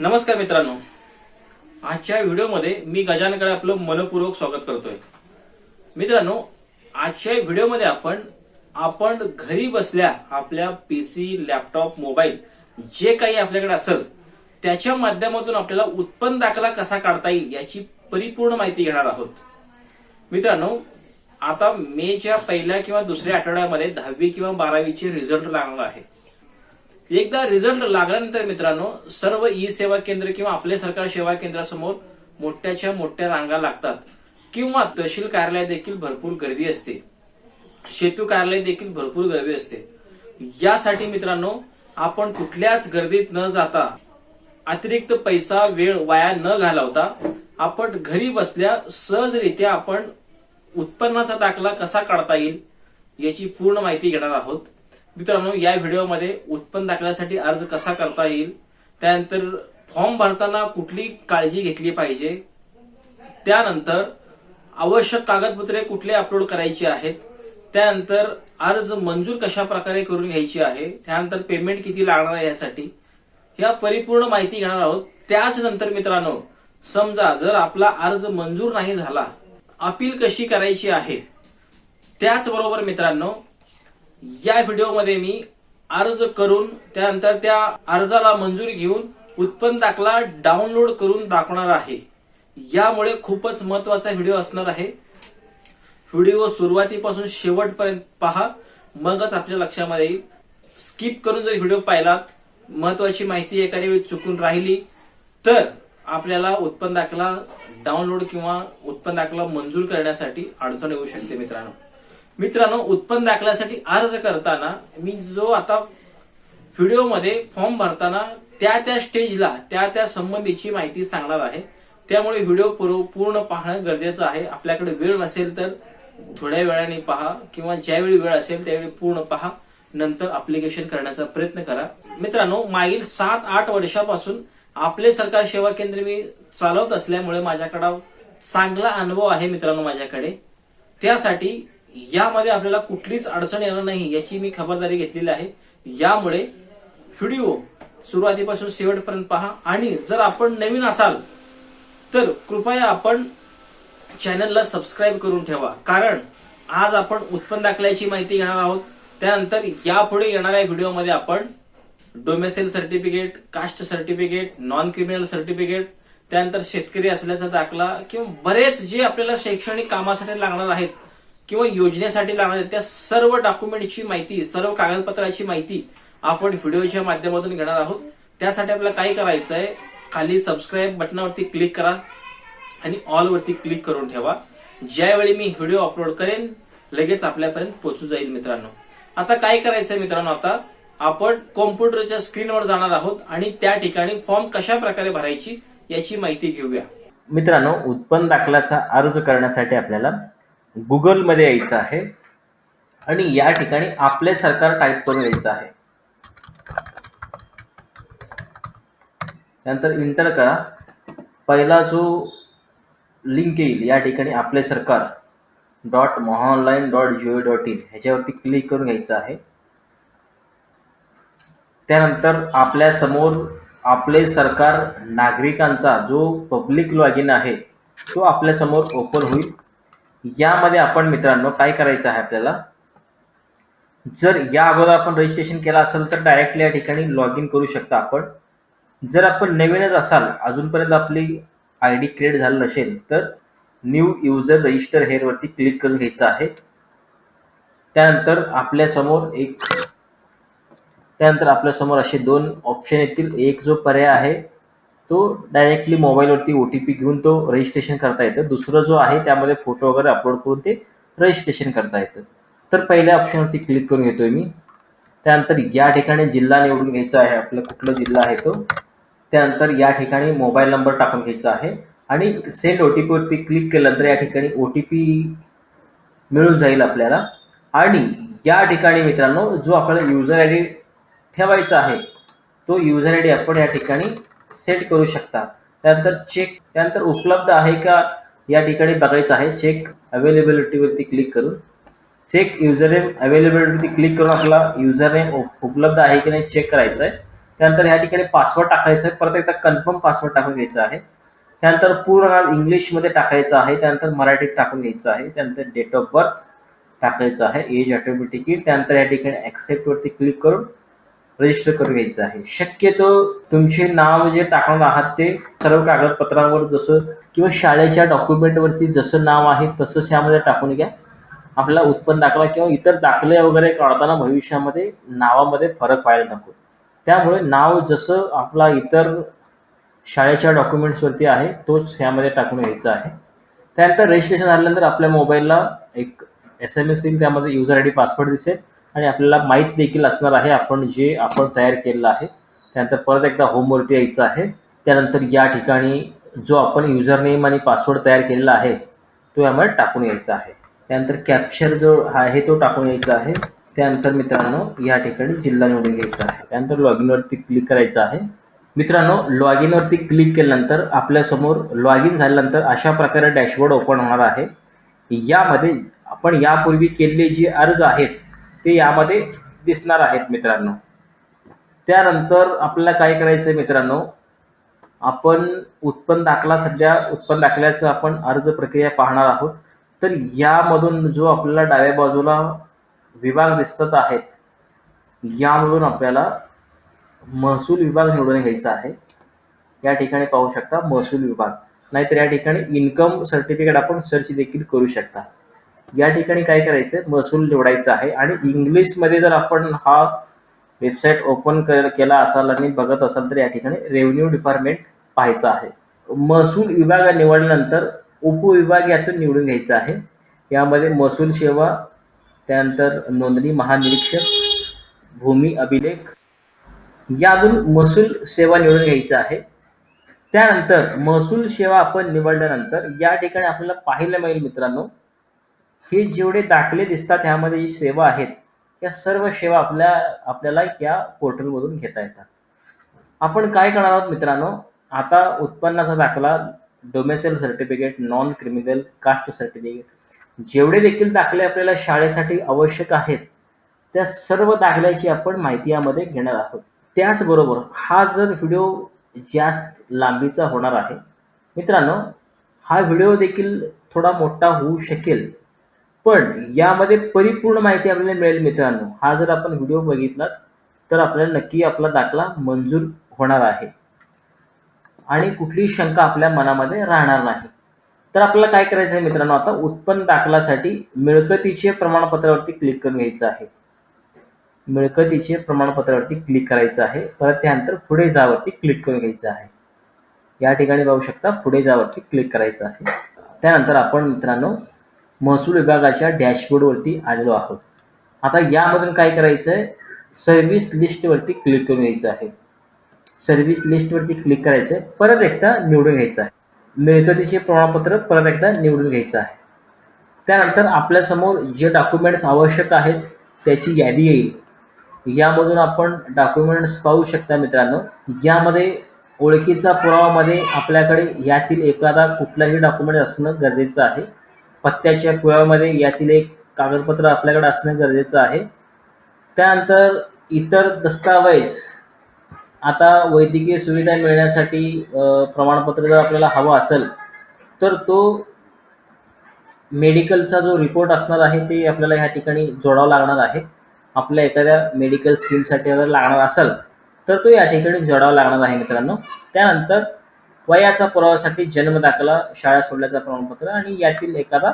नमस्कार मित्रांनो. आजच्या व्हिडिओमध्ये मी गजानकडे आपलं मनपूर्वक स्वागत करतोय. मित्रांनो आजच्या व्हिडिओमध्ये आपण आपण घरी बसल्या आपल्या पीसी लॅपटॉप मोबाईल जे काही आपल्याकडे असेल त्याच्या माध्यमातून आपल्याला उत्पन्न दाखला कसा काढता येईल याची परिपूर्ण माहिती घेणार आहोत. मित्रांनो आता मेच्या पहिल्या किंवा दुसऱ्या आठवड्यामध्ये दहावी किंवा बारावीचे रिझल्ट लागणार आहे. एकदा रिझल्ट लागल्यानंतर मित्रांनो सर्व ई सेवा केंद्र किंवा आपले सरकार सेवा केंद्रासमोर मोठ्याच्या मोठ्या रांगा लागतात. किंवा तहसील कार्यालय देखील भरपूर गर्दी असते. सेतू कार्यालय देखील भरपूर गर्दी असते. यासाठी मित्रांनो आपण कुठल्याच गर्दीत न जाता अतिरिक्त पैसा वेळ वाया न घालवता आपण घरी बसल्या सहजरित्या आपण उत्पन्नाचा दाखला कसा काढता येईल याची पूर्ण माहिती घेणार आहोत. मित्रांनो या व्हिडिओमध्ये उत्पन्न दाखल्यासाठी अर्ज कसा करता येईल त्यानंतर फॉर्म भरताना कुठली काळजी घेतली पाहिजे त्यानंतर आवश्यक कागदपत्रे कुठले अपलोड करायची आहेत त्यानंतर अर्ज मंजूर कशा प्रकारे करून घ्यायची आहे त्यानंतर पेमेंट किती लागणार आहे यासाठी या परिपूर्ण माहिती घेणार आहोत. त्याच नंतर मित्रांनो समजा जर आपला अर्ज मंजूर नाही झाला अपील कशी करायची आहे त्याचबरोबर मित्रांनो या व्हिडिओमध्ये मी अर्ज करून त्यानंतर त्या अर्जाला मंजुरी घेऊन उत्पन्न दाखला डाउनलोड करून दाखवणार आहे. यामुळे खूपच महत्त्वाचा व्हिडिओ असणार आहे. व्हिडिओ सुरुवातीपासून शेवटपर्यंत पहा मगच आपल्या लक्षामध्ये येईल. स्किप करून जर व्हिडिओ पाहिलात महत्वाची माहिती एखाद्या वेळी चुकून राहिली तर आपल्याला उत्पन्न दाखला डाउनलोड किंवा उत्पन्न दाखला मंजूर करण्यासाठी अडचण येऊ शकते मित्रांनो. मित्रांनो उत्पन्न दाखल्यासाठी अर्ज करताना मी जो आता व्हिडिओमध्ये फॉर्म भरताना त्या त्या स्टेजला त्या त्या संबंधीची माहिती सांगणार आहे. त्यामुळे व्हिडिओ पूर्ण पाहणं गरजेचं आहे. आपल्याकडे वेळ नसेल तर थोड्या वेळाने पहा किंवा ज्यावेळी वेळ असेल त्यावेळी पूर्ण पहा. नंतर अप्लिकेशन करण्याचा प्रयत्न करा. मित्रांनो मागील सात आठ वर्षापासून आपले सरकार सेवा केंद्र मी चालवत असल्यामुळे माझ्याकडं चांगला अनुभव आहे मित्रांनो माझ्याकडे. त्यासाठी यामध्ये आपल्याला कुठलीच अडचण येणार नाही याची मी खबरदारी घेतलेली आहे. यामुळे व्हिडिओ सुरुवातीपासून शेवटपर्यंत पहा. आणि जर आपण नवीन असाल तर कृपया आपण चॅनलला सबस्क्राईब करून ठेवा. कारण आज आपण उत्पन्न दाखल्याची माहिती घेणार आहोत. त्यानंतर यापुढे येणाऱ्या व्हिडिओमध्ये आपण domicile certificate caste certificate non criminal certificate त्यानंतर शेतकरी असल्याचा दाखला किंवा बरेच जे आपल्याला शैक्षणिक कामासाठी लागणार आहेत किंवा योजनेसाठी लागणार आहेत त्या सर्व डॉक्युमेंटची माहिती सर्व कागदपत्राची माहिती आपण व्हिडिओच्या माध्यमातून घेणार आहोत. त्यासाठी आपल्याला काय करायचं आहे खाली सबस्क्राईब बटनावरती क्लिक करा आणि ऑल वरती क्लिक करून ठेवा. ज्यावेळी मी व्हिडिओ अपलोड करेन लगेच आपल्यापर्यंत पोहोचू जाईल मित्रांनो. आता काय करायचंय मित्रांनो आता? आपण कॉम्प्युटरच्या स्क्रीनवर जाणार आहोत आणि त्या ठिकाणी फॉर्म कशा प्रकारे भरायची याची माहिती घेऊया. मित्रांनो उत्पन्न दाखल्याचा अर्ज करण्यासाठी आपल्याला गुगलमध्ये यायचं आहे. आणि या ठिकाणी आपले सरकार टाईप करून यायचं आहे. त्यानंतर इंटर करा. पहिला जो लिंक येईल या ठिकाणी Aaple Sarkar dot Mahaonline dot gov dot in ह्याच्यावरती क्लिक करून घ्यायचं आहे. त्यानंतर आपल्यासमोर आपले सरकार नागरिकांचा जो पब्लिक लॉग इन आहे तो आपल्यासमोर ओपन होईल. यामध्ये आपण मित्रांनो काय करायचं आहे आपल्याला? जर या अगोदर आपण रजिस्ट्रेशन केलं असेल तर डायरेक्टली या ठिकाणी लॉग इन करू शकता आपण. जर आपण नवीनच असाल अजूनपर्यंत आपली आय डी क्रिएट झालं नसेल तर न्यू युजर रजिस्टर हेअरवरती क्लिक करून घ्यायचं आहे. त्यानंतर आपल्यासमोर एक त्यानंतर आपल्यासमोर असे दोन ऑप्शन येतील. एक जो पर्याय आहे तो डायरेक्टली मोबाईलवरती ओ टी पी घेऊन तो रजिस्ट्रेशन करता येतं. दुसरं जो आहे त्यामध्ये फोटो वगैरे अपलोड करून ते रजिस्ट्रेशन करता येतं. तर पहिल्या ऑप्शनवरती क्लिक करून घेतोय मी. त्यानंतर या ठिकाणी जिल्हा निवडून घ्यायचा आहे. आपलं कुठला जिल्हा आहे तो. त्यानंतर या ठिकाणी मोबाईल नंबर टाकून घ्यायचा आहे. आणि सेंड ओ टी पीवरती क्लिक केल्यानंतर या ठिकाणी ओ टी पी मिळून जाईल आपल्याला. आणि या ठिकाणी मित्रांनो जो आपल्याला युजर आय डी ठेवायचा आहे तो युजर आय डी आपण या ठिकाणी सेट करू शकता. त्यानंतर चेक त्यानंतर उपलब्ध आहे का या ठिकाणी बघायचं आहे. चेक अवेलेबिलिटीवरती क्लिक करून. चेक युजर नेम क्लिक करून आपला युजर नेम उपलब्ध आहे की नाही चेक करायचं आहे. त्यानंतर या ठिकाणी पासवर्ड टाकायचा आहे. परत एकदा कन्फर्म पासवर्ड टाकून घ्यायचा आहे. त्यानंतर पूर्ण नाव इंग्लिशमध्ये टाकायचं आहे. त्यानंतर मराठीत टाकून घ्यायचं आहे. त्यानंतर डेट ऑफ बर्थ टाकायचं आहे. एज ऑटोमॅटिकली त्यानंतर या ठिकाणी ॲक्सेप्टवरती क्लिक करून रजिस्टर करून घ्यायचं आहे. शक्यतो तुमचे नाव जे टाकणार आहात ते सर्व कागदपत्रांवर जसं किंवा शाळेच्या डॉक्युमेंटवरती जसं नाव आहे तसंच यामध्ये टाकून घ्या. आपला उत्पन्न दाखला किंवा इतर दाखले वगैरे काढताना भविष्यामध्ये नावामध्ये फरक व्हायला नको. त्यामुळे नाव जसं आपला इतर शाळेच्या डॉक्युमेंट्सवरती आहे तोच ह्यामध्ये टाकून घ्यायचा आहे. त्यानंतर रजिस्ट्रेशन झाल्यानंतर आपल्या मोबाईलला एक एस एम एस येईल त्यामध्ये युजर आय डी पासवर्ड दिसेल. आणि आपल्याला माहीत देखील असणार आहे आपण जे आपण तयार केलेलं आहे. त्यानंतर परत एकदा होमवरती यायचं आहे. त्यानंतर या ठिकाणी जो आपण युजर नेम आणि पासवर्ड तयार केलेला आहे तो यामध्ये टाकून यायचा आहे. त्यानंतर कॅप्चर जो आहे तो टाकून यायचा आहे. त्यानंतर मित्रांनो या ठिकाणी जिल्हा निवडून घ्यायचा आहे. त्यानंतर लॉग इनवरती क्लिक करायचं आहे. मित्रांनो लॉग इनवरती क्लिक केल्यानंतर आपल्यासमोर लॉग इन झाल्यानंतर अशा प्रकारे डॅशबोर्ड ओपन होणार आहे. यामध्ये आपण यापूर्वी केलेले जे अर्ज आहेत ते यामध्ये दिसणार आहेत मित्रांनो. त्यानंतर आपल्याला काय करायचं आहे मित्रांनो? आपण उत्पन्न दाखला सध्या उत्पन्न दाखल्याचं आपण अर्ज प्रक्रिया पाहणार आहोत. तर यामधून जो आपल्याला डाव्या बाजूला विभाग दिसत आहेत यामधून आपल्याला महसूल विभाग निवडून घ्यायचा आहे. या ठिकाणी पाहू शकता महसूल विभाग. नाहीतर या ठिकाणी इन्कम सर्टिफिकेट आपण सर्च देखील करू शकता. या ठिकाणी काय करायचं महसूल निवडायचा आहे. आणि इंग्लिशमध्ये जर आपण हा वेबसाईट ओपन केला असाल आणि बघत असाल तर या ठिकाणी रेव्हेन्यू डिपार्टमेंट पाहायचं आहे. महसूल विभाग निवडल्यानंतर उपविभाग यातून निवडून घ्यायचा आहे. यामध्ये महसूल सेवा त्यानंतर नोंदणी महानिरीक्षक भूमी अभिलेख यातून महसूल सेवा निवडून घ्यायचं आहे. त्यानंतर महसूल सेवा आपण निवडल्यानंतर या ठिकाणी आपल्याला पाहायला मिळेल मित्रांनो हे जेवढे दाखले दिसतात ह्यामध्ये जी सेवा आहेत त्या सर्व सेवा आपल्या आपल्याला या पोर्टलमधून घेता येतात. आपण काय करणार आहोत मित्रांनो? आता उत्पन्नाचा दाखला domicile certificate non criminal caste certificate जेवढे देखील दाखले आपल्याला शाळेसाठी आवश्यक आहेत त्या सर्व दाखल्याची आपण माहिती यामध्ये घेणार आहोत. त्याचबरोबर हा जर व्हिडिओ जास्त लांबीचा होणार आहे मित्रांनो हा व्हिडिओ देखील थोडा मोठा होऊ शकेल. पण यामध्ये परिपूर्ण माहिती आपल्याला मिळेल मित्रांनो. हा जर आपण व्हिडिओ बघितला तर आपल्याला नक्की आपला दाखला मंजूर होणार आहे. आणि कुठलीही शंका आपल्या मनामध्ये राहणार नाही. तर आपल्याला काय करायचं आहे मित्रांनो आता उत्पन्न दाखलासाठी मिळकतीचे प्रमाणपत्रावरती क्लिक करून घ्यायचं आहे. मिळकतीचे प्रमाणपत्रावरती क्लिक करायचं आहे. परत त्यानंतर पुढे जावरती क्लिक करून घ्यायचं आहे. या ठिकाणी पाहू शकता पुढे जावरती क्लिक करायचं आहे. त्यानंतर आपण मित्रांनो महसूल विभागाच्या डॅशबोर्डवरती आलेलो आहोत. आता यामधून काय करायचं आहे सर्व्हिस लिस्टवरती क्लिक करून घ्यायचं आहे. सर्व्हिस लिस्टवरती क्लिक करायचं आहे परत एकदा निवडून घ्यायचं आहे. मिळकतीचे प्रमाणपत्र परत एकदा निवडून घ्यायचं आहे. त्यानंतर आपल्यासमोर जे डॉक्युमेंट्स आवश्यक आहेत त्याची यादी येईल. यामधून आपण डॉक्युमेंट्स पाहू शकता मित्रांनो. यामध्ये ओळखीचा पुरावामध्ये आपल्याकडे यातील एखादा कुठलाही डॉक्युमेंट असणं गरजेचं आहे. पत्त्याच्या पुराव्यामध्ये यातील एक कागदपत्र आपल्याकडे असणं गरजेचं आहे. त्यानंतर इतर दस्तावेज. आता वैद्यकीय सुविधा मिळण्यासाठी प्रमाणपत्र जर आपल्याला हवं असेल तर तो मेडिकलचा जो रिपोर्ट असणार आहे ते आपल्याला ह्या ठिकाणी जोडावं लागणार आहे. आपल्या एखाद्या मेडिकल स्कीमसाठी जर लागणार असेल तर तो या ठिकाणी जोडावा लागणार आहे मित्रांनो. त्यानंतर वयाचा पुराव्यासाठी जन्म दाखला शाळा सोडल्याचं प्रमाणपत्र आणि यातील एखादा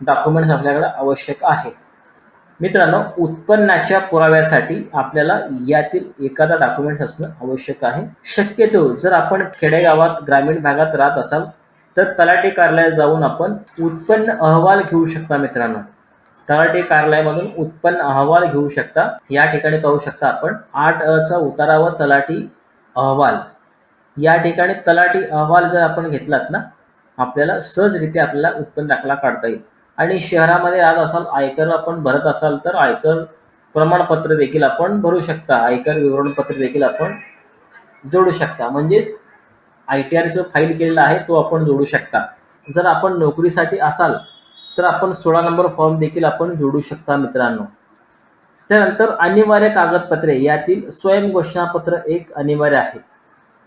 डॉक्युमेंट्स आपल्याकडे आवश्यक आहे. मित्रांनो उत्पन्नाच्या पुराव्यासाठी आपल्याला यातील एखादा डॉक्युमेंट असणं आवश्यक आहे. शक्यतो जर आपण खेडेगावात ग्रामीण भागात राहत असाल तर तलाठी कार्यालयात जाऊन आपण उत्पन्न अहवाल घेऊ शकता मित्रांनो. तलाठी कार्यालयामधून उत्पन्न अहवाल घेऊ शकता. या ठिकाणी पाहू शकता आपण आठ अ चा उतारा व तलाठी अहवाल. या ठिकाणी तलाठी अहवाल जर आपण घेतलात ना आपल्याला सहजरित्या आपल्याला उत्पन्न दाखला काढता येईल. आणि शहरामध्ये राहत असाल आयकर आपण भरत असाल तर आयकर प्रमाणपत्र देखील आपण भरू शकता. आयकर विवरणपत्र देखील आपण जोडू शकता. म्हणजेच आय टी आर जो फाईल केलेला आहे तो आपण जोडू शकता. जर आपण नोकरीसाठी असाल तर आपण सोळा नंबर फॉर्म देखील आपण जोडू शकता मित्रांनो. त्यानंतर अनिवार्य कागदपत्रे यातील स्वयं घोषणापत्र एक अनिवार्य आहे.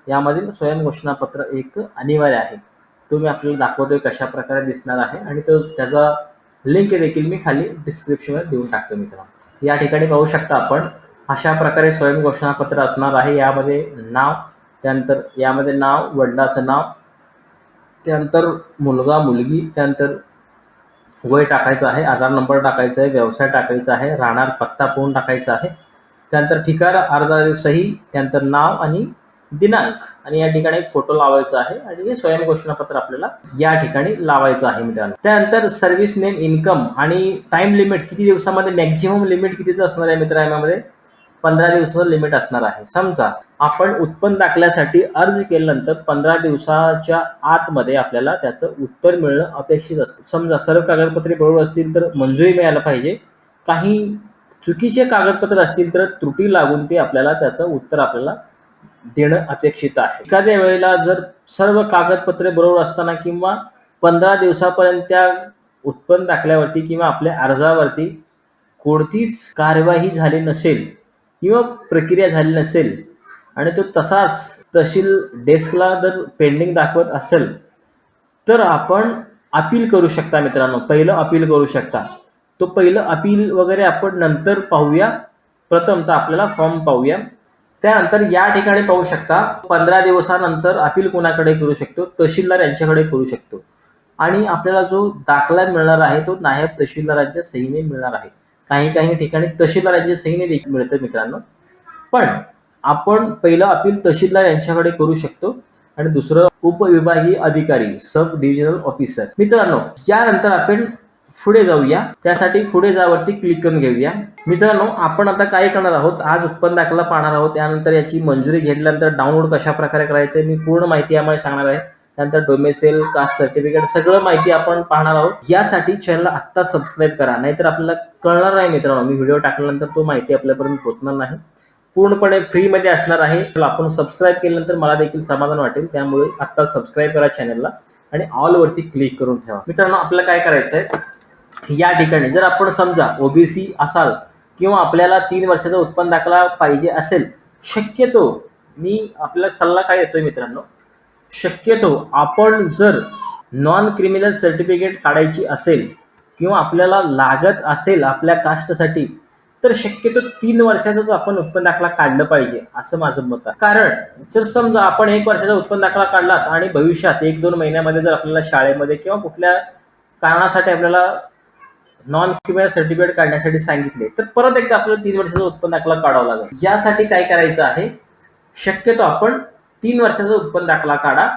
यामधील स्वयं घोषणापत्र एक अनिवार्य आहे. तो मी आपल्याला दाखवतोय कशा प्रकारे दिसणार आहे आणि तो त्याचा लिंक देखील मी खाली डिस्क्रिप्शनवर देऊन टाकतो मित्रांनो. या ठिकाणी पाहू शकता आपण अशा प्रकारे स्वयं घोषणापत्र असणार आहे. यामध्ये नाव त्यानंतर यामध्ये नाव वडिलाचं नाव त्यानंतर मुलगा मुलगी त्यानंतर वय टाकायचं आहे आधार नंबर टाकायचा आहे व्यवसाय टाकायचा आहे राहणार पत्ता पोहून टाकायचा आहे त्यानंतर ठिकाण अर्जाची सही त्यानंतर नाव आणि दिनांक. आणि या ठिकाणी एक फोटो लावायचा आहे आणि हे स्वयं घोषणापत्र आपल्याला या ठिकाणी लावायचं आहे मित्रांनो. त्यानंतर सर्व्हिस नेम इन्कम आणि टाइम लिमिट किती दिवसामध्ये मॅक्झिमम लिमिट कितीचं असणार आहे मित्र यामध्ये? पंधरा दिवसाचं लिमिट असणार आहे. समजा आपण उत्पन्न दाखल्यासाठी अर्ज केल्यानंतर पंधरा दिवसाच्या आतमध्ये आपल्याला त्याचं उत्तर मिळणं अपेक्षित असतं. समजा सर्व कागदपत्रे बरोबर असतील तर मंजुरी मिळायला पाहिजे. काही चुकीचे कागदपत्र असतील तर त्रुटी लागून ते आपल्याला त्याचं उत्तर आपल्याला देणं अपेक्षित आहे. एखाद्या वेळेला जर सर्व कागदपत्रे बरोबर असताना किंवा पंधरा दिवसापर्यंत त्या उत्पन्न दाखल्यावरती किंवा आपल्या अर्जावरती कोणतीच कार्यवाही झाली नसेल किंवा प्रक्रिया झाली नसेल आणि तो तसाच तहसील डेस्कला जर पेंडिंग दाखवत असेल तर आपण अपील करू शकता मित्रांनो. पहिलं अपील करू शकता. तो पहिलं अपील वगैरे आपण नंतर पाहूया. प्रथम तर आपल्याला फॉर्म पाहूया. त्यानंतर या ठिकाणी पाहू शकता पंधरा दिवसानंतर अपील कोणाकडे करू शकतो? तहसीलदार यांच्याकडे करू शकतो. आणि आपल्याला जो दाखला मिळणार आहे तो नायब तहसीलदारांच्या सहीने मिळणार आहे. काही काही ठिकाणी तहसीलदारांच्या सहीने देखील मिळतं मित्रांनो. पण आपण पहिलं अपील तहसीलदार यांच्याकडे करू शकतो आणि दुसरं उपविभागीय अधिकारी सब डिव्हिजनल ऑफिसर. मित्रांनो यानंतर आपण पुढे जाऊया. त्यासाठी पुढे जावरती क्लिक करून घेऊया. मित्रांनो आपण आता काय करणार आहोत? आज उत्पन्न दाखला पाहणार आहोत. त्यानंतर याची मंजुरी घेतल्यानंतर डाउनलोड कशा प्रकारे करायचं मी पूर्ण माहिती यामध्ये सांगणार आहे. त्यानंतर डोमेसेल कास्ट सर्टिफिकेट सगळं माहिती आपण पाहणार आहोत. यासाठी चॅनलला आत्ता सबस्क्राईब करा. नाहीतर आपल्याला कळणार नाही मित्रांनो. मी व्हिडिओ टाकल्यानंतर तो माहिती आपल्यापर्यंत पोहोचणार नाही. पूर्णपणे फ्रीमध्ये असणार आहे. आपण सबस्क्राईब केल्यानंतर मला देखील समाधान वाटेल. त्यामुळे आत्ता सबस्क्राईब करा चॅनलला आणि ऑल वरती क्लिक करून ठेवा. मित्रांनो आपल्याला काय करायचं आहे या ठिकाणी जर आपण समजा ओबीसी असाल किंवा आपल्याला तीन वर्षाचा उत्पन्न दाखला पाहिजे असेल शक्यतो मी आपल्याला सल्ला काय देतोय मित्रांनो? शक्यतो आपण जर नॉन क्रिमिनल सर्टिफिकेट काढायची असेल किंवा आपल्याला लागत असेल आपल्या कास्टसाठी तर शक्यतो तीन वर्षाचाच आपण उत्पन्न दाखला काढलं पाहिजे असं माझं मत आहे. कारण जर समजा आपण एक वर्षाचा उत्पन्न दाखला काढलात आणि भविष्यात एक दोन महिन्यामध्ये जर आपल्याला शाळेमध्ये किंवा कुठल्या कारणासाठी आपल्याला नॉन क्रिमिनल सर्टिफिकेट काढण्यासाठी सांगितले. तर परत एकदा आपल्याला तीन वर्षाचा उत्पन्न दाखला काढावा लागेल. यासाठी काय करायचं आहे? शक्यतो आपण तीन वर्षाचा उत्पन्न दाखला काढा.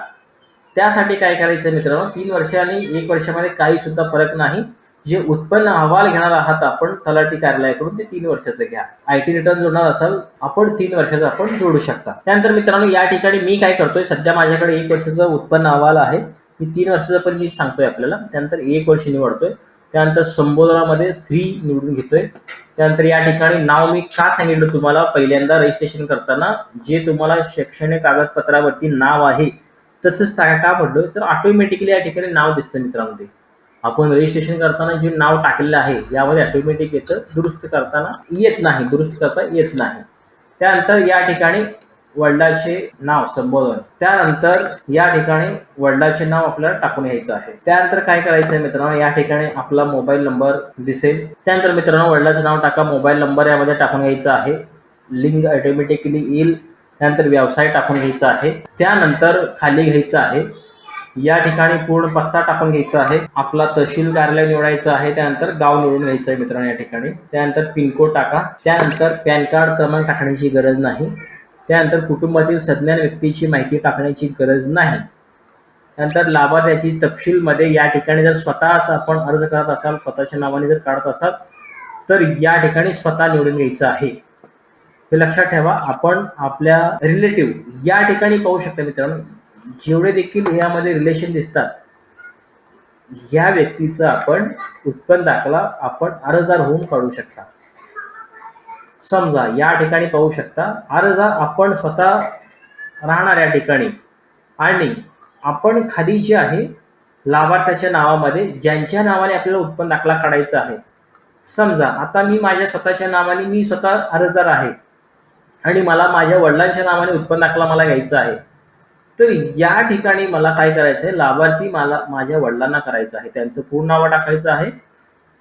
त्यासाठी काय करायचं मित्रांनो? तीन वर्ष आणि एक वर्षामध्ये काही सुद्धा फरक नाही. जे उत्पन्न अहवाल घेणार आहात आपण तलाठी कार्यालयाकडून ते तीन वर्षाचं घ्या. आय टी रिटर्न जोडणार असाल आपण तीन वर्षाचं आपण जोडू शकता. त्यानंतर मित्रांनो या ठिकाणी मी काय करतोय? सध्या माझ्याकडे एक वर्षाचा उत्पन्न अहवाल आहे. मी तीन वर्षाचा पण मी सांगतोय आपल्याला. त्यानंतर एक वर्ष निवडतोय. त्यानंतर संबोधनामध्ये स्त्री निवडून घेतोय. त्यानंतर या ठिकाणी नाव मी का सांगितलं तुम्हाला? पहिल्यांदा रजिस्ट्रेशन करताना जे तुम्हाला शैक्षणिक कागदपत्रावरती नाव आहे तसंच का का म्हटलं तर ऑटोमॅटिकली या ठिकाणी नाव दिसतं मित्रांमध्ये आपण रजिस्ट्रेशन करताना जे नाव टाकलेलं आहे यामध्ये ऑटोमॅटिक येतं दुरुस्त करताना येत नाही दुरुस्त करता येत नाही. त्यानंतर या ठिकाणी वडिलाचे नाव संबोधन. त्यानंतर या ठिकाणी वडिलाचे नाव आपल्याला टाकून घ्यायचं आहे. त्यानंतर काय करायचं आहे मित्रांनो? या ठिकाणी आपला मोबाईल नंबर दिसेल. त्यानंतर मित्रांनो वडिलाचं नाव टाका. मोबाईल नंबर यामध्ये टाकून घ्यायचा आहे. लिंक ऑटोमॅटिकली येईल. त्यानंतर व्यवसाय टाकून घ्यायचा आहे. त्यानंतर खाली घ्यायचं आहे. या ठिकाणी पूर्ण पत्ता टाकून घ्यायचा आहे. आपला तहसील कार्यालय निवडायचं आहे. त्यानंतर गाव निवडून घ्यायचं आहे मित्रांनो या ठिकाणी. त्यानंतर पिनकोड टाका. त्यानंतर पॅन कार्ड क्रमांक टाकण्याची गरज नाही. त्यानंतर कुटुंबातील सज्ञान व्यक्तीची माहिती टाकण्याची गरज नाही. त्यानंतर लाभार्थ्याची तपशीलमध्ये या ठिकाणी जर स्वतःच आपण अर्ज करत असाल स्वतःच्या नावाने जर काढत असाल तर या ठिकाणी स्वतः निवडून घ्यायचं आहे. हे लक्षात ठेवा आपण आपल्या रिलेटिव्ह या ठिकाणी पाहू शकता मित्रांनो जेवढे देखील यामध्ये रिलेशन दिसतात या व्यक्तीचं आपण उत्पन्न दाखला आपण अर्जदार होऊन काढू शकता. समजा या ठिकाणी पाहू शकता अर्जदार आपण स्वतः राहणाऱ्या ठिकाणी आणि आपण खाली जे आहे लाभार्थ्याच्या नावामध्ये ज्यांच्या नावाने आपल्याला उत्पन्न दाखला काढायचा आहे. समजा आता मी माझ्या स्वतःच्या नावाने मी स्वतः अर्जदार आहे आणि मला माझ्या वडिलांच्या नावाने उत्पन्न दाखला मला घ्यायचा आहे. तर या ठिकाणी मला काय करायचं आहे? लाभार्थी मला माझ्या वडिलांना करायचं आहे. त्यांचं पूर्ण नाव टाकायचं आहे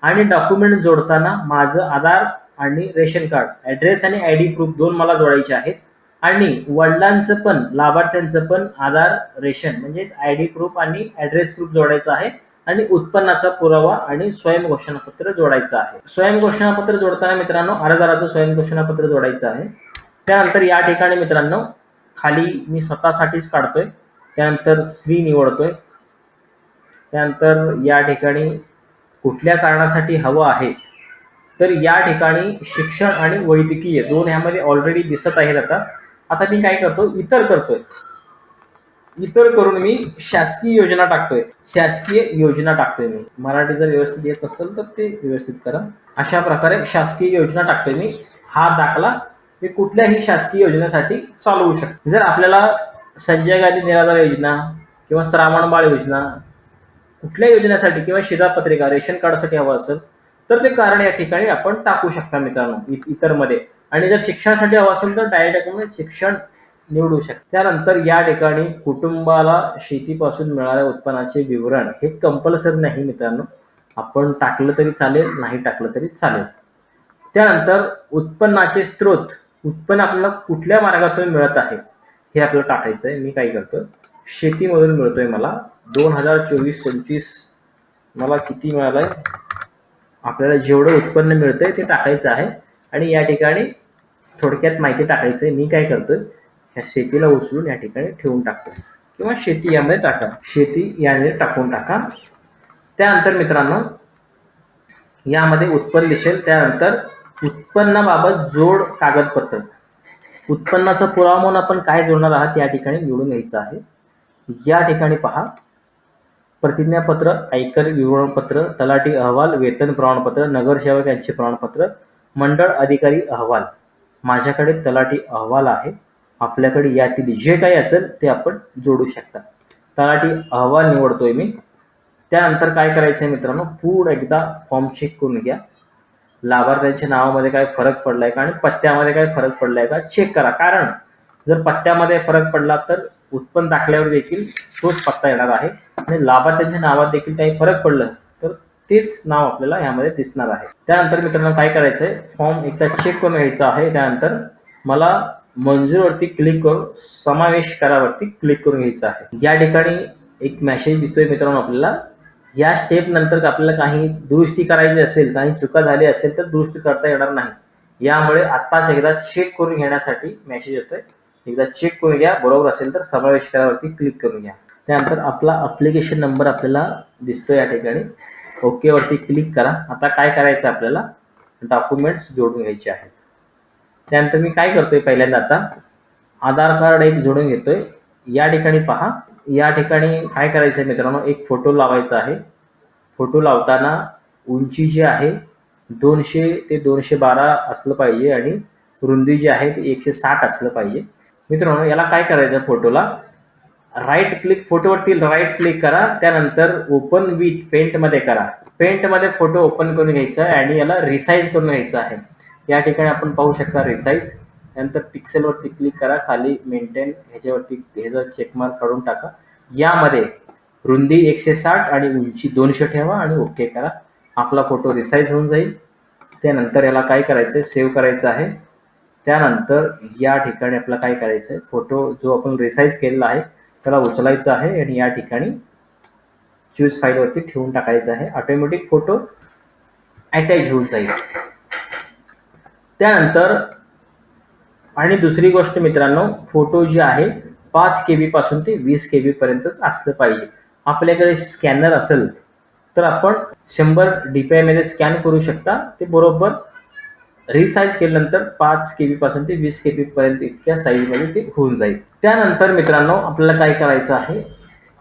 आणि डॉक्युमेंट जोडताना माझं आधार आणि रेशन कार्ड ॲड्रेस आणि आय डी प्रूफ दोन मला जोडायचे आहेत. आणि वडिलांचं पण लाभार्थ्यांचं पण आधार रेशन म्हणजेच आय डी प्रूफ आणि ॲड्रेस प्रूफ जोडायचं आहे. आणि उत्पन्नाचा पुरावा आणि स्वयंघोषणापत्र जोडायचं आहे. स्वयंघोषणापत्र जोडताना मित्रांनो अर्जदाराचं स्वयंघोषणापत्र जोडायचं आहे. त्यानंतर या ठिकाणी मित्रांनो खाली मी स्वतःसाठीच काढतोय. त्यानंतर स्त्री निवडतोय. त्यानंतर या ठिकाणी कुठल्या कारणासाठी हवं आहे? तर या ठिकाणी शिक्षण आणि वैद्यकीय दोन ह्यामध्ये ऑलरेडी दिसत आहेत आता. आता मी काय करतो? इतर करतोय. इतर करून मी शासकीय योजना टाकतोय. शासकीय योजना टाकतोय मी. मराठी जर व्यवस्थित येत असेल तर ते व्यवस्थित करा. अशा प्रकारे शासकीय योजना टाकतोय मी. हा दाखला मी कुठल्याही शासकीय योजनेसाठी चालवू शकतो. जर आपल्याला संजय गांधी निराधार योजना किंवा श्रावण बाळ योजना कुठल्या योजनेसाठी किंवा शिधापत्रिका रेशन कार्डसाठी हवं असेल तर ते कारण या ठिकाणी आपण टाकू शकता मित्रांनो इ- इतरमध्ये. आणि जर शिक्षणासाठी हवं असेल तर डायरेक्ट शिक्षण निवडू शकता. त्यानंतर या ठिकाणी कुटुंबाला शेतीपासून मिळणाऱ्या उत्पन्नाचे विवरण हे कंपल्सरी नाही मित्रांनो. आपण टाकलं तरी चालेल नाही टाकलं तरी चालेल. त्यानंतर उत्पन्नाचे स्रोत उत्पन्न आपल्याला कुठल्या मार्गातून मिळत आहे हे आपल्याला टाकायचं आहे मी काय करतो शेतीमधून मिळतोय मला दोन हजार चोवीस पंचवीस मला किती मिळालं आपल्याला जेवढं उत्पन्न मिळतंय ते टाकायचं आहे. आणि या ठिकाणी थोडक्यात माहिती टाकायचं आहे मी काय करतोय ह्या शेतीला उचलून या ठिकाणी ठेवून टाकतो. किंवा शेती यामध्ये टाका. शेती यामध्ये टाकून टाका. त्यानंतर मित्रांनो यामध्ये उत्पन्न दिसेल त्यानंतर उत्पन्नाबाबत जोड कागदपत्र. उत्पन्नाचा पुरावा म्हणून आपण काय जोडणार आहात या ठिकाणी निवडून घ्यायचं आहे. या ठिकाणी पहा. प्रतिज्ञापत्र आयकर विवरणपत्र तलाठी अहवाल वेतन प्रमाणपत्र नगरसेवक यांचे प्रमाणपत्र मंडळ अधिकारी अहवाल. माझ्याकडे तलाठी अहवाल आहे. आपल्याकडे यातील जे काही असेल ते आपण जोडू शकता. तलाठी अहवाल निवडतोय मी. त्यानंतर काय करायचं आहे मित्रांनो? पूर्ण एकदा फॉर्म चेक करून घ्या. लाभार्थ्यांच्या नावामध्ये काय फरक पडलाय का? आणि पत्त्यामध्ये काय फरक पडलाय का? चेक करा. कारण जर पत्त्यामध्ये फरक पडला तर उत्पन्न दाखल्यावर देखील तोच पत्ता येणार आहे. आणि लाभार्थ्यांच्या नावात देखील काही फरक पडलं तर तेच नाव आपल्याला यामध्ये दिसणार आहे. त्यानंतर मित्रांनो काय करायचं आहे फॉर्म एकदा चेक करून घ्यायचा आहे. त्यानंतर मला मंजूरवरती क्लिक करून समावेश करावरती क्लिक करून घ्यायचं आहे. या ठिकाणी एक मेसेज दिसतोय मित्रांनो आपल्याला. या स्टेप नंतर आपल्याला काही दुरुस्ती करायची असेल काही चुका झाली असेल तर दुरुस्ती करता येणार नाही. यामुळे आत्ताच एकदा चेक करून घेण्यासाठी मेसेज येतोय. एकदा चेक करून घ्या बरोबर असेल तर समावेश करावरती क्लिक करून घ्या त्यानंतर आपला अप्लिकेशन नंबर आपल्याला दिसतो या ठिकाणी. ओकेवरती क्लिक करा. आता काय करायचं आपल्याला? डॉक्युमेंट्स जोडून घ्यायचे आहेत. त्यानंतर मी काय करतोय पहिल्यांदा आता? आधार कार्ड एक जोडून घेतोय. या ठिकाणी पहा. या ठिकाणी काय करायचं आहे मित्रांनो? एक फोटो लावायचा आहे. फोटो लावताना उंची जी आहे दोनशे ते दोनशे बारा असलं पाहिजे आणि रुंदी जी आहे ती एकशे साठ असलं पाहिजे. मित्रांनो याला काय करायचं फोटोला राईट क्लिक फोटोवरती राईट क्लिक करा त्यानंतर ओपन विथ पेंटमध्ये करा. पेंटमध्ये फोटो ओपन करून घ्यायचा आहे आणि याला रिसाईज करून घ्यायचा आहे. या ठिकाणी आपण पाहू शकता रिसाईज त्यानंतर पिक्सेलवरती क्लिक करा खाली मेंटेन ह्याच्यावरती ह्याचा चेकमार्क काढून टाका. यामध्ये रुंदी एकशे साठ आणि उंची दोनशे ठेवा आणि ओके करा. आपला फोटो रिसाईज होऊन जाईल. त्यानंतर याला काय करायचं आहे सेव्ह करायचं आहे. त्यानंतर या ठिकाणी आपला काय करायचं आहे फोटो जो आपण रिसाईज केलेला आहे त्याला उचलायचा आहे आणि या ठिकाणी चूज फाईलवरती ठेवून टाकायचं आहे. ऑटोमॅटिक फोटो अटॅच होऊन जाईल. त्यानंतर आणि दुसरी गोष्ट मित्रांनो फोटो जे आहे पाच के बी पासून ते वीस के बी पर्यंतच असलं पाहिजे. आपल्याकडे स्कॅनर असेल तर आपण शंभर डी पी आयमध्ये स्कॅन करू शकता. ते बरोबर रिसाईज केल्यानंतर पाच के बी पासून ते वीस के बी पर्यंत इतक्या साईजमध्ये ते होऊन जाईल. त्यानंतर मित्रांनो आपल्याला काय करायचं आहे?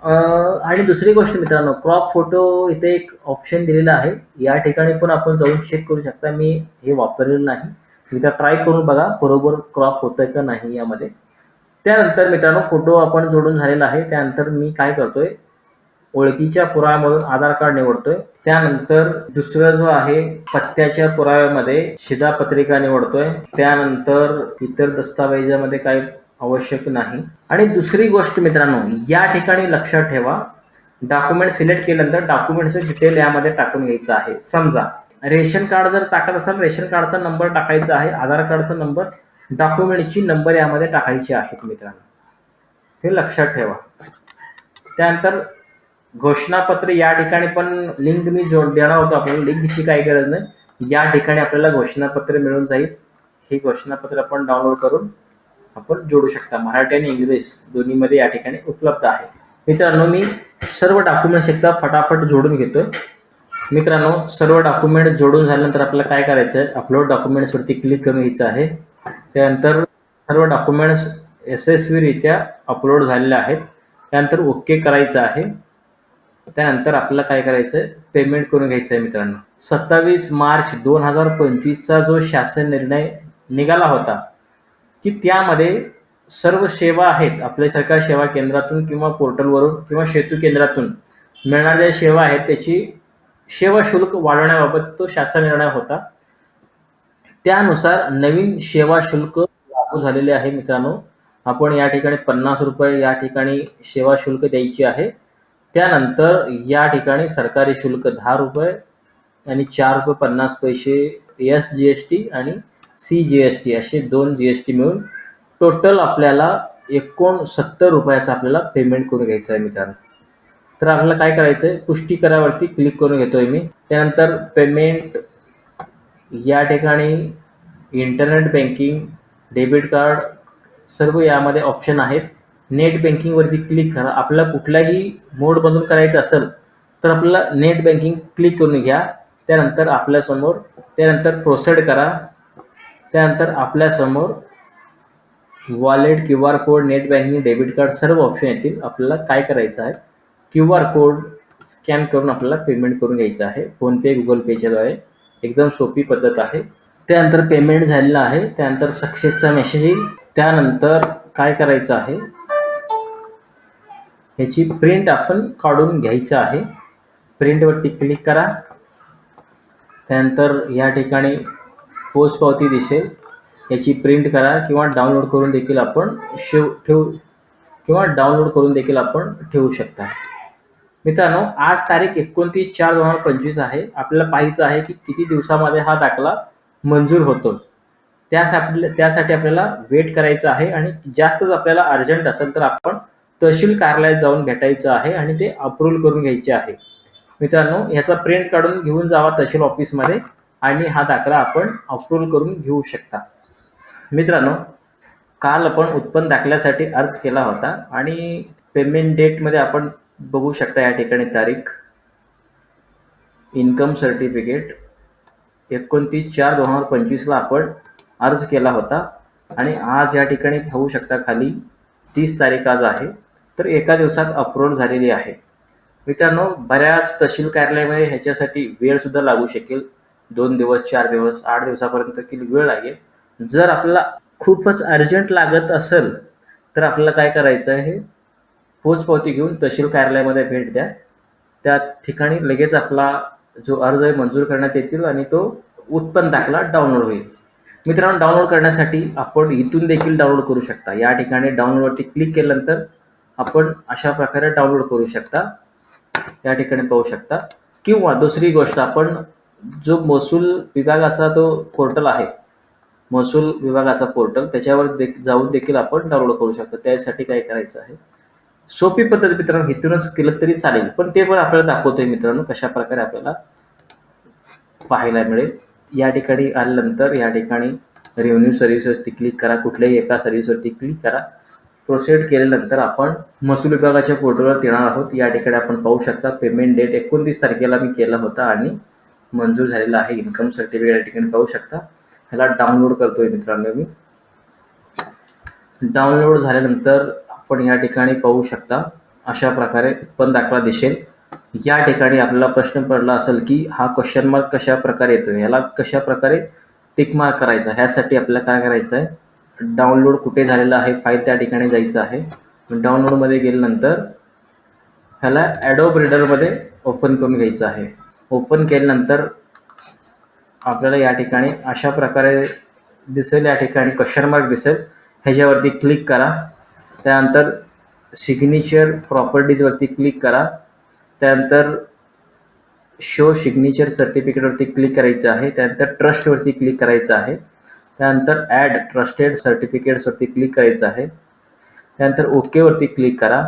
आणि दुसरी गोष्ट मित्रांनो क्रॉप फोटो इथे एक ऑप्शन दिलेला आहे. या ठिकाणी पण आपण जाऊन चेक करू शकता. मी हे वापरलेलं नाही. एकदा ट्राय करून बघा बरोबर क्रॉप होतंय का नाही यामध्ये. त्यानंतर मित्रांनो फोटो आपण जोडून झालेला आहे. त्यानंतर मी काय करतोय? ओळखीच्या पुराव्यामधून आधार कार्ड निवडतोय. त्यानंतर दुसरं जो आहे पत्त्याच्या पुराव्यामध्ये शिधापत्रिका निवडतोय. त्यानंतर इतर दस्तावेजामध्ये काही आवश्यक नाही. आणि दुसरी गोष्ट मित्रांनो या ठिकाणी लक्षात ठेवा डॉक्युमेंट सिलेक्ट केल्यानंतर डॉक्युमेंटचं डिटेल यामध्ये टाकून घ्यायचं आहे. समजा रेशन कार्ड जर टाकत असाल रेशन कार्डचा नंबर टाकायचा आहे आधार कार्डचा नंबर डॉक्युमेंटची नंबर यामध्ये टाकायची आहेत मित्रांनो. हे लक्षात ठेवा. त्यानंतर घोषणापत्र या ठिकाणी पण लिंक मी जोड देणार होतो आपल्याला. लिंकची काही गरज नाही. या ठिकाणी आपल्याला घोषणापत्र मिळून जाईल. हे घोषणापत्र आपण डाउनलोड करून आपण जोडू शकता. मराठी आणि इंग्लिश दोन्हीमध्ये या ठिकाणी उपलब्ध आहे. मित्रांनो मी सर्व डॉक्युमेंट्स एकदा फटाफट जोडून घेतोय. मित्रांनो सर्व डॉक्युमेंट जोडून झाल्यानंतर आपल्याला काय करायचं आहे अपलोड डॉक्युमेंट्सवरती क्लिक करून घ्यायचं आहे. त्यानंतर सर्व डॉक्युमेंट्स यशस्वीरित्या अपलोड झालेले आहेत. त्यानंतर ओके करायचं आहे. त्यानंतर आपल्याला काय करायचं आहे पेमेंट करून घ्यायचं आहे मित्रांनो. सत्तावीस मार्च दोन हजार पंचवीसचा जो शासन निर्णय निघाला होता की त्यामध्ये सर्व सेवा आहेत आपल्या सरकार सेवा केंद्रातून किंवा पोर्टलवरून किंवा सेतू केंद्रातून मिळणाऱ्या ज्या सेवा आहेत त्याची सेवा शुल्क वाढवण्याबाबत तो शासन निर्णय होता. त्यानुसार नवीन सेवा शुल्क लागू झालेले आहे मित्रांनो. आपण या ठिकाणी पन्नास रुपये या ठिकाणी सेवा शुल्क द्यायची आहे. त्यानंतर या ठिकाणी सरकारी शुल्क दहा रुपये आणि चार रुपये पन्नास पैसे एस जी एस टी आणि सी जी एस टी असे दोन जी एस टी मिळून टोटल आपल्याला एकोणसत्तर रुपयाचं आपल्याला पेमेंट करून घ्यायचं आहे मित्रांनो. तर आपल्याला काय करायचं आहे पुष्टीकरावरती क्लिक करून घेतोय मी. त्यानंतर पेमेंट या ठिकाणी इंटरनेट बँकिंग डेबिट कार्ड सर्व यामध्ये ऑप्शन आहेत. नेट बँकिंगवरती क्लिक करा. आपला कुठलाही मोड मोडमधून करायचं असेल तर आपल्याला नेट बँकिंग क्लिक करून घ्या. त्यानंतर आपल्यासमोर त्यानंतर प्रोसेड करा. त्यानंतर आपल्यासमोर wallet Q R code net banking debit card सर्व ऑप्शन येतील. आपल्याला काय करायचं आहे? क्यू आर कोड स्कॅन करून आपल्याला पेमेंट करून घ्यायचं आहे. फोनपे गुगल पेच्याद्वारे एकदम सोपी पद्धत आहे. त्यानंतर पेमेंट झालेलं आहे. त्यानंतर सक्सेसचा मेसेज येईल. त्यानंतर काय करायचं आहे? ह्याची प्रिंट आपण काढून घ्यायचं आहे. प्रिंटवरती क्लिक करा. त्यानंतर या ठिकाणी पोस्ट पावती दिसेल. याची प्रिंट करा किंवा डाउनलोड करून देखील आपण शेव ठेवू किंवा डाउनलोड करून देखील आपण ठेवू शकता. मित्रांनो आज तारीख एकोणतीस चार दोन हजार पंचवीस आहे. आपल्याला पाहायचं आहे की किती दिवसामध्ये हा दाखला मंजूर होतो. त्यासाठी त्यासाठी आपल्याला वेट करायचं आहे आणि जास्तच आपल्याला अर्जंट असेल तर आपण तहसील कार्यालयात जाऊन भेटायचं आहे आणि ते अप्रूव्ह करून घ्यायचे आहे. मित्रांनो याचा प्रिंट काढून घेऊन जावा तहसील ऑफिसमध्ये आणि हा दाखला आपण अप्रूव्ह करून घेऊ शकता. मित्रांनो काल आपण उत्पन्न दाखल्यासाठी अर्ज केला होता आणि पेमेंट डेटमध्ये आपण बघू शकता या ठिकाणी तारीख. इन्कम सर्टिफिकेट एकोणतीस चार दोन हजार पंचवीसला आपण अर्ज केला होता आणि आज या ठिकाणी पाहू शकता खाली तीस तारीख आज आहे. तर एका दिवसात अप्रूव्ह झालेली आहे. मित्रांनो बऱ्याच तहसील कार्यालयामध्ये ह्याच्यासाठी वेळ सुद्धा लागू शकेल. दोन दिवस चार दिवस आठ दिवसापर्यंत किती वेळ लागेल? जर आपल्याला खूपच अर्जंट लागत असेल तर आपल्याला काय करायचं आहे? पोचपावती घेऊन तहसील कार्यालयामध्ये भेट द्या. त्या ठिकाणी लगेच आपला जो अर्ज आहे मंजूर करण्यात येतील आणि तो उत्पन्न दाखला डाउनलोड होईल. मित्रांनो डाउनलोड करण्यासाठी आपण इथून देखील डाउनलोड करू शकता. या ठिकाणी डाउनलोडवरती क्लिक केल्यानंतर आपण अशा प्रकारे डाउनलोड करू शकता. या ठिकाणी पाहू शकता. किंवा दुसरी गोष्ट आपण जो महसूल विभागाचा तो पोर्टल आहे महसूल विभागाचा पोर्टल त्याच्यावर दे जाऊन देखील आपण डाउनलोड करू शकतो. त्यासाठी काय करायचं आहे? सोपी पद्धत मित्रांनो इथूनच केलं तरी चालेल. पण ते पण आपल्याला दाखवतोय मित्रांनो कशा प्रकारे आपल्याला पाहायला मिळेल. या ठिकाणी आल्यानंतर या ठिकाणी रेव्हन्यू सर्व्हिसेसवरती क्लिक करा. कुठल्याही एका सर्व्हिसवरती क्लिक करा. प्रोसेड केल्यानंतर आपण महसूल विभागाच्या पोर्टलवर येणार आहोत. या ठिकाणी आपण पाहू शकता पेमेंट डेट एकोणतीस तारखेला मी केला होता आणि मंजूर झालेला आहे. इन्कम सर्टिफिकेट या ठिकाणी पाहू शकता. ह्याला डाउनलोड करतोय मित्रांनो मी. डाउनलोड झाल्यानंतर आपण या ठिकाणी पाहू शकता अशा प्रकारे उत्पन्न दाखला दिसेल. या ठिकाणी आपल्याला प्रश्न पडला असेल की हा क्वेश्चन मार्क कशा प्रकारे येतो याला कशा प्रकारे टिक मार्क करायचा? ह्यासाठी आपल्याला काय करायचं आहे डाउनलोड कुठे झालेला आहे फाईल त्या ठिकाणी जायचं आहे. डाउनलोडमध्ये गेल्यानंतर ह्याला ॲडोब रीडरमध्ये ओपन करून घ्यायचं आहे. ओपन केल्यानंतर आपल्याला या ठिकाणी अशा प्रकारे दिसेल या ठिकाणी क्वेश्चन मार्क दिसेल. ह्याच्यावरती क्लिक करा. त्यानंतर सिग्नेचर प्रॉपर्टीजवरती क्लिक करा. त्यानंतर शो सिग्नेचर सर्टिफिकेटवरती क्लिक करायचं आहे. त्यानंतर ट्रस्टवरती क्लिक करायचं आहे. त्यानंतर ॲड ट्रस्टेड सर्टिफिकेट्सवरती क्लिक करायचं आहे. त्यानंतर ओकेवरती क्लिक करा.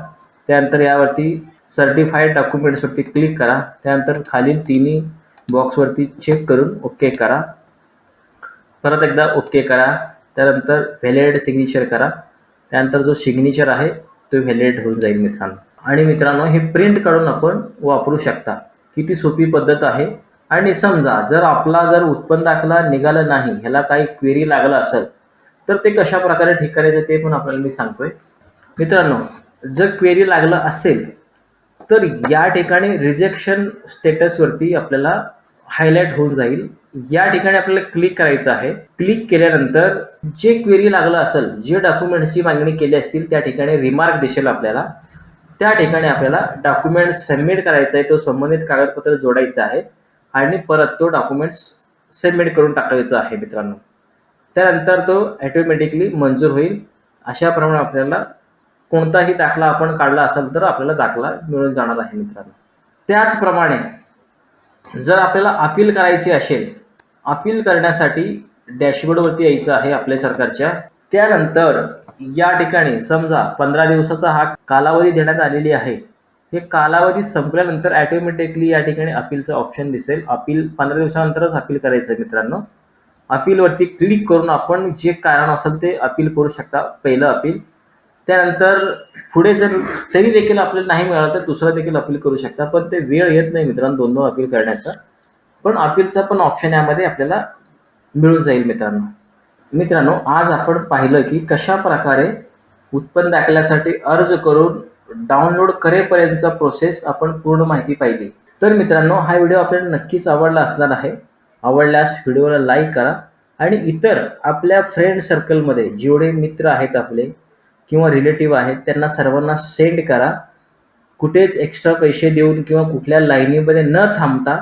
त्यानंतर यावरती सर्टिफाईड डॉक्युमेंट्सवरती क्लिक करा. त्यानंतर खालील तिन्ही बॉक्सवरती चेक करून ओके करा. परत एकदा ओके करा. त्यानंतर व्हॅलिड सिग्नेचर करा. त्यानंतर जो सिग्नेचर आहे तो व्हॅलिडेट होऊन जाईल मित्रांनो. आणि मित्रांनो हे प्रिंट काढून आपण वापरू शकता. किती सोपी पद्धत आहे. आणि समजा जर आपला जर उत्पन्न दाखला निघाला नाही ह्याला काही क्वेरी लागला असेल तर ते कशा प्रकारे ठीक करायचं ते पण आपल्याला मी सांगतोय. मित्रांनो जर क्वेरी लागलं असेल तर या ठिकाणी रिजेक्शन स्टेटसवरती आपल्याला हायलाईट होऊन जाईल. या ठिकाणी आपल्याला क्लिक करायचं आहे. क्लिक केल्यानंतर जे क्वेरी लागलं असेल जे डॉक्युमेंट्सची मागणी केली असतील त्या ठिकाणी रिमार्क दिसेल आपल्याला. त्या ठिकाणी आपल्याला डॉक्युमेंट सबमिट करायचं आहे तो संबंधित कागदपत्र जोडायचं आहे. आणि परत तो डॉक्युमेंट्स सबमिट करून टाकायचा आहे मित्रांनो. त्यानंतर तो ॲटोमॅटिकली मंजूर होईल. अशाप्रमाणे आपल्याला कोणताही दाखला आपण काढला असेल तर आपल्याला दाखला मिळून जाणार आहे मित्रांनो. त्याचप्रमाणे जर आपल्याला अपील करायची असेल अपील करण्यासाठी डॅशबोर्डवरती यायचं आहे आपल्या सरकारच्या. त्यानंतर या ठिकाणी समजा पंधरा दिवसाचा हा कालावधी देण्यात आलेली आहे. हे कालावधी संपल्यानंतर ॲटोमॅटिकली या ठिकाणी अपीलचं ऑप्शन दिसेल. अपील पंधरा दिवसानंतरच अपील करायचं आहे मित्रांनो अपीलवरती क्लिक करून आपण जे कारण असेल ते अपील करू शकता पहिलं अपील त्यानंतर पुढे जर तरी देखील आपल्याला नाही मिळालं तर दुसरं देखील अपील करू शकता पण ते वेळ येत नाही मित्रांनो दोन दोन अपील करण्याचा. पण अपीलचा पण ऑप्शन यामध्ये आपल्याला मिळून जाईल मित्रांनो. मित्रांनो आज आपण पाहिलं की कशा प्रकारे उत्पन्न दाखल्यासाठी अर्ज करून डाउनलोड करेपर्यंतचा प्रोसेस आपण पूर्ण माहिती पाहिली. तर मित्रांनो हा व्हिडिओ आपल्याला नक्कीच आवडला असणार आहे. आवडल्यास व्हिडिओला लाईक करा आणि इतर आपल्या फ्रेंड सर्कलमध्ये जेवढे मित्र आहेत आपले किंवा रिलेटिव्ह आहेत त्यांना सर्वांना सेंड करा. कुठेच एक्स्ट्रा पैसे देऊन किंवा कुठल्या लाईनीमध्ये न थांबता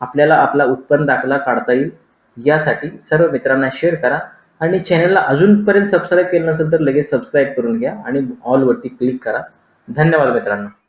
आपल्याला आपला उत्पन्न दाखला काढता येईल. यासाठी सर्व मित्रांना शेअर करा आणि चॅनलला अजूनपर्यंत सबस्क्राईब केलं नसेल तर लगेच सबस्क्राईब करून घ्या आणि ऑलवरती क्लिक करा. धन्यवाद मित्रांनो.